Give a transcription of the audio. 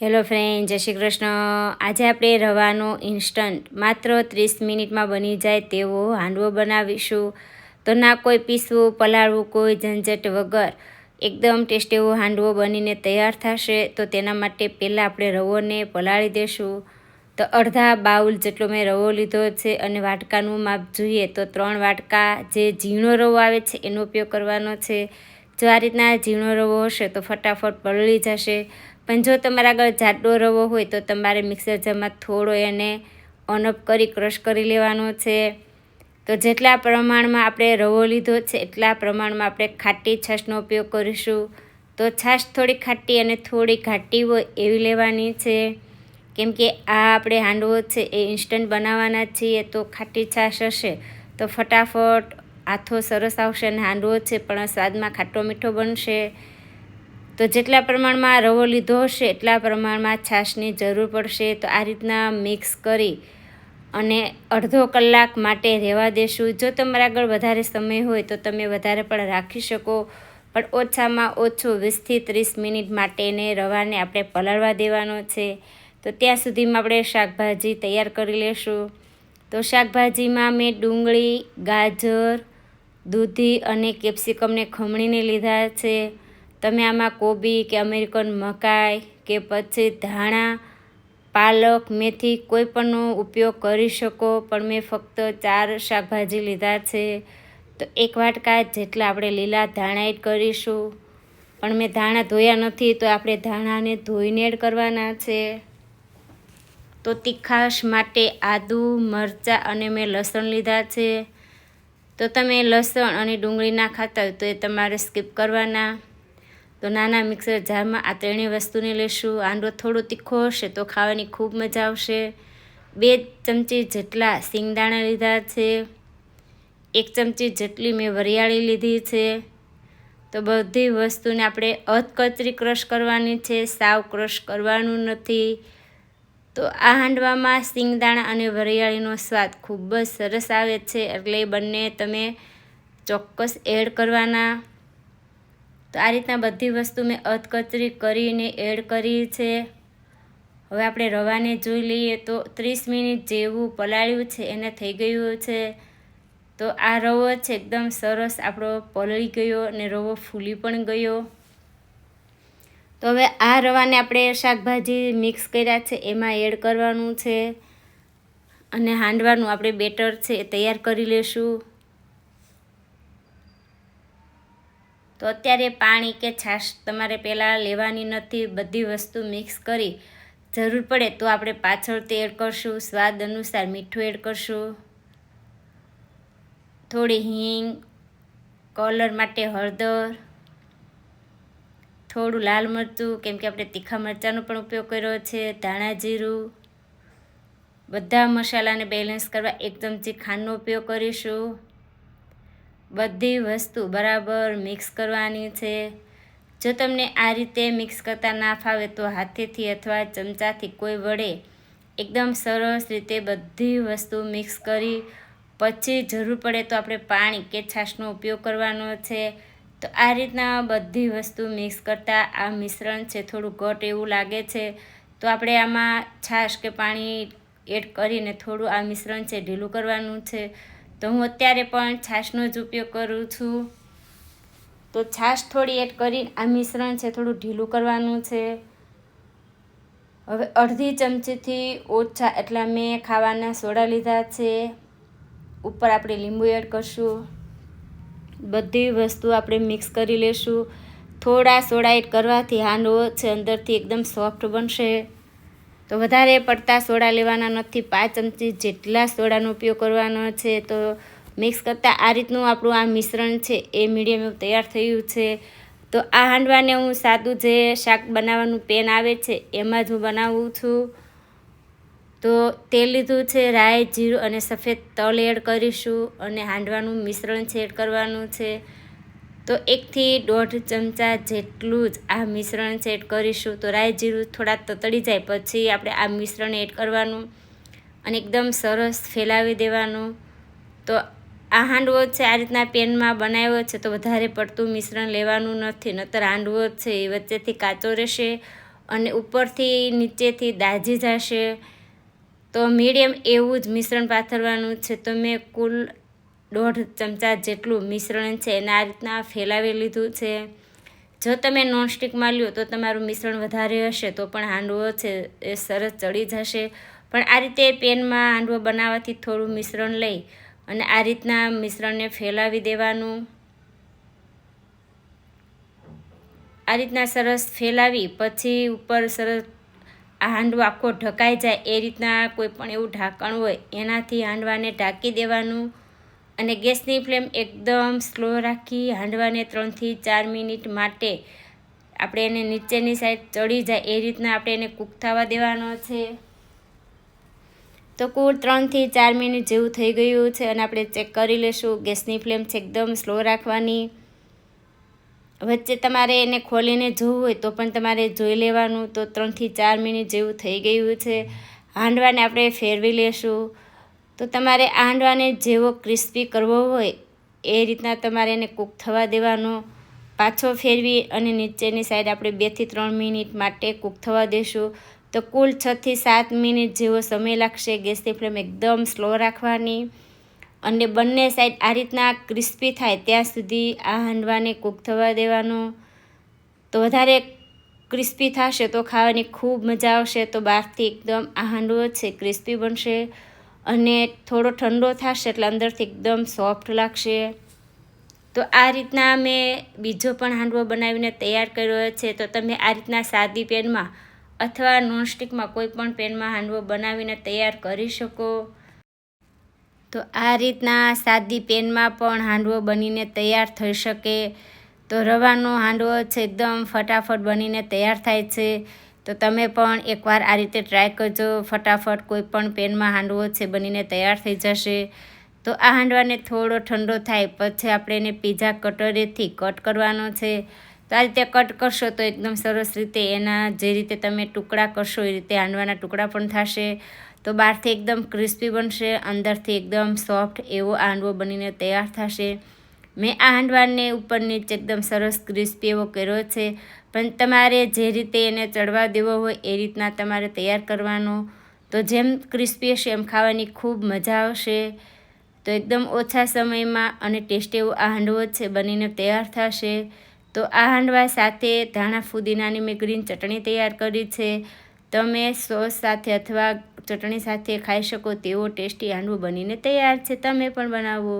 Hello friend જય શ્રી કૃષ્ણ. આજે આપણે રવાનો ઇન્સ્ટન્ટ માત્ર ત્રીસ મિનિટમાં બની જાય તેવો હાંડવો બનાવીશું. તો ના કોઈ પીસવું, પલાળવું, કોઈ ઝંઝટ વગર એકદમ ટેસ્ટ એવો હાંડવો બનીને તૈયાર થશે. તો તેના માટે પહેલાં આપણે રવોને પલાળી દેશું. તો અડધા બાઉલ જેટલો મેં રવો લીધો છે અને વાટકાનું માપ જોઈએ તો ત્રણ વાટકા જે ઝીણો રવો આવે છે એનો ઉપયોગ કરવાનો છે. જો આ રીતના ઝીણો રવો હશે તો ફટાફટ પલળી જશે. પણ જો તમારા આગળ જાડો રવો હોય તો તમારે મિક્સર જારમાં થોડો એને ઓનઅપ કરી ક્રશ કરી લેવાનો છે. તો જેટલા પ્રમાણમાં આપણે રવો લીધો છે, એટલા પ્રમાણમાં આપણે ખાટી છાશનો ઉપયોગ કરીશું. તો છાશ થોડી ખાટી અને થોડી ઘાટી હોય એવી લેવાની છે. કેમ કે આ આપણે હાંડવો છે એ ઇન્સ્ટન્ટ બનાવવાના છીએ તો ખાટી છાશ હશે. તો ફટાફટ આથો સરસ આવશે અને હાંડવો છે, પણ સ્વાદમાં ખાટો મીઠો બનશે. તો જેટલા પ્રમાણમાં રવો લીધો હશે, એટલા પ્રમાણમાં છાશની જરૂર પડશે. તો આ રીતના મિક્સ કરી અને અડધો કલાક માટે રહેવા દેશું. જો તમારા આગળ વધારે સમય હોય તો તમે વધારે પણ રાખી શકો, પણ ઓછામાં ઓછું વીસથી ત્રીસ મિનિટ માટેને રવાને આપણે પલાળવા દેવાનો છે. તો ત્યાં સુધીમાં આપણે શાકભાજી તૈયાર કરી લેશું. તો શાકભાજીમાં મેં ડુંગળી, ગાજર, દૂધી અને કેપ્સિકમને ખમણીને લીધા છે. તમે આમાં કોબી કે અમેરિકન મકાઈ કે પછી ધાણા, પાલક, મેથી કોઈ પણનો ઉપયોગ કરી શકો, પણ મેં ફક્ત ચાર શાકભાજી લીધા છે. તો એક વાટકા જેટલા આપણે લીલા ધાણા એડ કરીશું. પણ મેં ધાણા ધોયા નથી, તો આપણે ધાણાને ધોઈને એડ કરવાના છે. તો તીખાશ માટે આદું, મરચાં અને મેં લસણ લીધા છે. તો તમે લસણ અને ડુંગળી ના ખાતા હોય તો એ તમારે સ્કીપ કરવાના. તો નાના મિક્સર જારમાં આ ત્રણેય વસ્તુને લેશું. આંડો થોડો તીખો હશે તો ખાવાની ખૂબ મજા આવશે. બે ચમચી જેટલા સિંગદાણા લીધા છે. એક ચમચી જેટલી મેં વરિયાળી લીધી છે. તો બધી વસ્તુને આપણે અધકચરી ક્રશ કરવાની છે. સાવ ક્રશ કરવાનું નથી. તો આ હાંડવામાં સિંગદાણા અને વરિયાળીનો સ્વાદ ખૂબ જ સરસ આવે છે. એટલે બંને તમે ચોક્કસ એડ કરવાના. તો આ રીતના બધી વસ્તુ મેં અધકચરી કરીને એડ કરી છે. હવે આપણે રવાને જોઈ લઈએ તો ત્રીસ મિનિટ જેવું પલાળ્યું છે, એને થઈ ગયું છે. તો આ રવો છે એકદમ સરસ આપણો પલળી ગયો અને રવો ફૂલી પણ ગયો. તો હવે આ રવાને આપણે શાકભાજી મિક્સ કર્યા છે, એમાં એડ કરવાનું છે. અને હાંડવાનું આપણે બેટર છે એ તૈયાર કરી લેશું. તો અત્યારે પાણી કે છાશ તમારે પહેલાં લેવાની નથી, બધી વસ્તુ મિક્સ કરી જરૂર પડે તો આપણે પાછળથી એડ કરશું, સ્વાદ અનુસાર મીઠું એડ કરશું. થોડી હિંગ, કલર માટે હળદર, થોડું લાલ મરચું, કેમ કે આપણે તીખા મરચાંનો પણ ઉપયોગ કર્યો છે, ધાણા જીરું, બધા મસાલાને બેલેન્સ કરવા એક ચમચી ખાંડનો ઉપયોગ કરીશું. બધી વસ્તુ બરાબર મિક્સ કરવાની છે. જો તમને આ રીતે મિક્સ કરતાં ના ફાવે તો હાથેથી અથવા ચમચાથી કોઈ વડે એકદમ સરસ રીતે બધી વસ્તુ મિક્સ કરી, પછી જરૂર પડે તો આપણે પાણી કે છાશનો ઉપયોગ કરવાનો છે. તો આ રીતના બધી વસ્તુ મિક્સ કરતાં આ મિશ્રણ છે થોડું ઘટ એવું લાગે છે. તો આપણે આમાં છાશ કે પાણી એડ કરીને થોડું આ મિશ્રણ છે ઢીલું કરવાનું છે. તો હું અત્યારે પણ છાશનો જ ઉપયોગ કરું છું. તો છાશ થોડી એડ કરી, આ મિશ્રણ છે થોડું ઢીલું કરવાનું છે. હવે અડધી ચમચીથી ઓછા, એટલા મેં ખાવાના સોડા લીધા છે. ઉપર આપણે લીંબુ એડ કરશું. બધી વસ્તુ આપણે મિક્સ કરી લેશું. થોડા સોડા એડ કરવાથી હાંડવો છે અંદરથી એકદમ સોફ્ટ બનશે. તો વધારે પડતા સોડા લેવાના નથી. પાંચ ચમચી જેટલા સોડાનો ઉપયોગ કરવાનો છે. તો મિક્સ કરતાં આ રીતનું આપણું આ મિશ્રણ છે એ મીડિયમ તૈયાર થયું છે. તો આ હાંડવાને હું સાદું જે શાક બનાવવાનું પેન આવે છે એમાં જ હું બનાવું છું. તો તેલ લીધું છે, રાઈ, જીરું અને સફેદ તલ એડ કરીશું અને હાંડવાનું મિશ્રણ છે એડ કરવાનું છે. તો એકથી દોઢ ચમચા જેટલું જ આ મિશ્રણ છે એડ કરીશું. તો રાઈ જીરું થોડા તતડી જાય, પછી આપણે આ મિશ્રણ એડ કરવાનું અને એકદમ સરસ ફેલાવી દેવાનું. તો આ હાંડવો છે, આ રીતના પેનમાં બનાવ્યો છે, તો વધારે પડતું મિશ્રણ લેવાનું નથી, નતર હાંડવો છે એ વચ્ચેથી કાચો રહેશે અને ઉપરથી નીચેથી દાજી જશે. તો મીડિયમ એવું જ મિશ્રણ પાથરવાનું છે. તો મેં કુલ દોઢ ચમચા જેટલું મિશ્રણ છે એને આ રીતના ફેલાવી લીધું છે. જો તમે નોનસ્ટિકમાં લ્યો તો તમારું મિશ્રણ વધારે હશે તો પણ હાંડવો છે એ સરસ ચડી જશે. પણ આ રીતે પેનમાં હાંડવો બનાવવાથી થોડું મિશ્રણ લઈ અને આ રીતના મિશ્રણને ફેલાવી દેવાનું. આ રીતના સરસ ફેલાવી પછી ઉપર સરસ આ હાંડવો આખો ઢકાઈ જાય એ રીતના કોઈ પણ એવું ઢાંકણ હોય એનાથી હાંડવાને ઢાંકી દેવાનું. અને ગેસની ફ્લેમ એકદમ સ્લો રાખી હાંડવાને ત્રણથી ચાર મિનિટ માટે આપણે એને નીચેની સાઈડ ચડી જાય એ રીતના આપણે એને કૂક થવા દેવાનો છે. તો કુલ ત્રણથી ચાર મિનિટ જેવું થઈ ગયું છે અને આપણે ચેક કરી લેશું ગેસની ફ્લેમ છે એકદમ સ્લો રાખવાની. વચ્ચે તમારે એને ખોલીને જોવું હોય તો પણ તમારે જોઈ લેવાનું તો ત્રણથી ચાર મિનિટ જેવું થઈ ગયું છે. હાંડવાને આપણે ફેરવી લેશું. તો તમારે આ હાંડવાને જેવો ક્રિસ્પી કરવો હોય, એ રીતના તમારે એને કૂક થવા દેવાનો. પાછો ફેરવી અને નીચેની સાઈડ આપણે બેથી ત્રણ મિનિટ માટે કૂક થવા દેશું. તો કુલ છથી સાત મિનિટ જેવો સમય લાગશે ગેસની ફ્લેમ એકદમ સ્લો રાખવાની. અને બંને સાઈડ આ રીતના ક્રિસ્પી થાય ત્યાં સુધી આ હાંડવાને કૂક થવા દેવાનો. તો વધારે ક્રિસ્પી થશે તો ખાવાની ખૂબ મજા આવશે, તો બહારથી એકદમ આ હાંડવો છે ક્રિસ્પી બનશે. અને થોડો ઠંડો થશે એટલે અંદરથી એકદમ સોફ્ટ લાગશે. તો આ રીતના મેં બીજો પણ હાંડવો બનાવીને તૈયાર કર્યો છે. તો તમે આ રીતના સાદી પેનમાં અથવા નોનસ્ટિકમાં કોઈ પણ પેનમાં હાંડવો બનાવીને તૈયાર કરી શકો. તો આ રીતના સાદી પેનમાં પણ હાંડવો બનીને તૈયાર થઈ શકે. તો રવાનો હાંડવો છે, એકદમ ફટાફટ બનીને તૈયાર થાય છે. તો તમે પણ એકવાર આ રીતે ટ્રાય કરજો. ફટાફટ કોઈ પણ પેનમાં હાંડવો છે બનીને તૈયાર થઈ જશે. તો આ હાંડવાને થોડો ઠંડો થાય, પછી આપણે એને પીઝા કટરેથી કટ કરવાનો છે. તો આ રીતે કટ કરશો તો એકદમ સરસ રીતે એના જે રીતે તમે ટુકડા કરશો એ રીતે હાંડવાના ટુકડા પણ થશે. તો બહારથી એકદમ ક્રિસ્પી બનશે, અંદરથી એકદમ સોફ્ટ એવો હાંડવો બનીને તૈયાર થશે. મેં આ હાંડવાને ઉપર નીચે એકદમ સરસ ક્રિસ્પી એવો કર્યો છે. પણ તમારે જે રીતે એને ચડવા દેવો હોય એ રીતના તમારે તૈયાર કરવાનો. તો જેમ ક્રિસ્પી હશે એમ ખાવાની ખૂબ મજા આવશે. તો એકદમ ઓછા સમયમાં અને ટેસ્ટી એવો આ હાંડવો છે, બનીને તૈયાર થશે. તો આ હાંડવા સાથે ધાણા ફુદીનાની મેં ગ્રીન ચટણી તૈયાર કરી છે. તમે સોસ સાથે અથવા ચટણી સાથે ખાઈ શકો તેવો ટેસ્ટી હાંડવો બનીને તૈયાર છે. તમે પણ બનાવો.